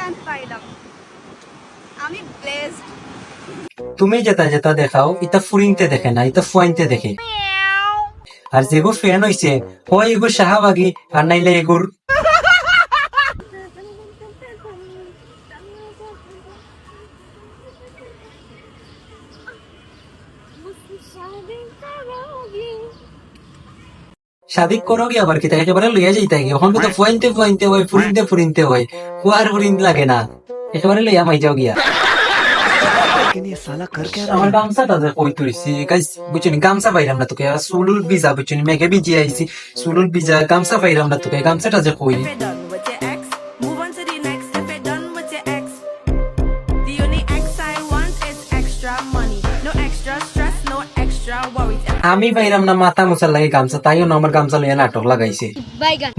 Chance পাইলাম আমি blessed তুমি যেটা যেটা দেখাও এটা ফুরিনতে দেখে না এটা ফুয়াইনতে দেখে। আর যেগুর ফ্যান হইছে হয় এগুর শাহবাগি আর নাইলে এগুর শাদি করো কি আবার কিতা একেবারে লইয়া যাই তাই এখন তো ফুয়াইনতে ফুয়াইনতে হয় ফুরিনতে ফুরিনতে হয়। কুয়ার ফুরিন লাগে না। একেবারে লইয়া মাই যাও গিয়া। আমার গামছাটা যে কই তুইছি গাইস গামছা পাইরাম না তোকে। সুলুল বিজা বুঝছি মেঘে বিজি আইছি সুলুল বিজা, গামছা পাইলাম না তোকে। গামছাটা যে কই আমি পাইরাম না মাথা মুছার লাগে গামছা তাইও না আমার গামছা লইয়া নাটক লাগাইছে।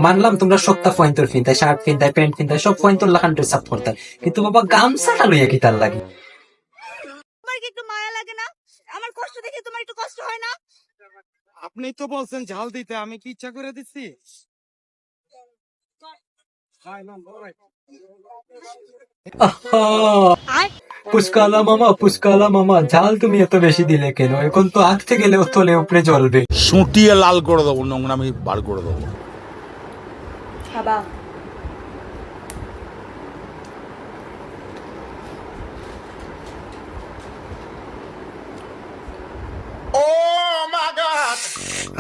মানলাম তোমরা সপ্তা ফয়েন্টর ফিনতাই শার্ট ফিনতাই প্যান্ট ফিনতাই সব ফয়েন্টর লাখান ড্রেস আপ করতাই কিন্তু বাবা গামছাটা লইয়া কি তার লাগে? তোমার কি একটু মায়া লাগে না? আমার কষ্ট দেখে তোমার একটু কষ্ট হয় না? আপনি তো বলছেন ঝাল দিতে আমি কি ইচ্ছা করে দিচ্ছি পুষ্কালা মামা পুষ্কালা মামা ঝাল তুমি এত বেশি দিলে কেন? এখন তো আঁকতে গেলেও তলে উপরে জ্বলবে। সুটিয়ে লাল করে দেবো নোংরা আমি বার করে দেবো। বাবা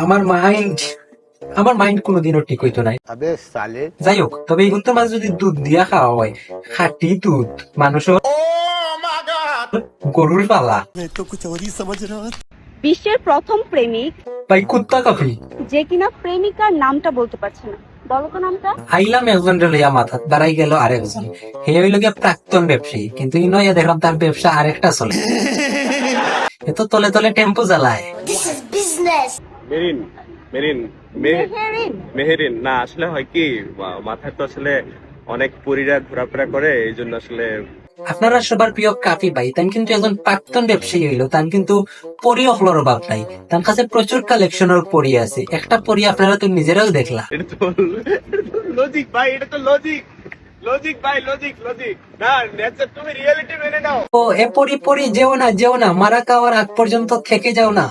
আমার মাইন্ড আমার মাইন্ড কোনোদিনও ঠিক হইতো নাই। যাই হোক তবে এই মাছ যদি দুধ দিয়া খাওয়া হয় খাঁটি দুধ মানুষের গরুর পালা। বিশ্বের প্রথম প্রেমিক। ভাই কুত্তা কফি। যে কিনা প্রেমিকার নামটা বলতে পারছে না। বলো তো নামটা। আইলাম একজন লইয়া মাথা দাঁড়াই গেল আরেকজন। হে হইল গিয়া প্রাক্তন ব্যবসায়ী কিন্তু ই নয় দেখলাম তার ব্যবসা আরেকটা চলে। এ তো তলে তলে টেম্পো জ্বালায়। মেরিন মেরিন মেহেরিন। না আসলে হয় কি মাথায় তো আসলে অনেক পরীরা ঘোরাফেরা করে এই জন্য আসলে আপনারা সবার প্রিয় কাপি ভাই তান কিন্তু একজন প্রাক্তন ব্যবসায়ী হইল তান কিন্তু পরি অফলোর অভাব নাই। তার কাছে প্রচুর কালেকশনের পরি আছে। একটা পরি আপনারা তো নিজেরাও দেখলা। লজিক ভাই এটা তো লজিক লজিক ভাই লজিক লজিক না নেচার তুমি রিয়েলিটি মেনে নাও। ও এ পরি পরি যেও না যেও না মারা খাওয়ার আগ পর্যন্ত থেকে যাও না।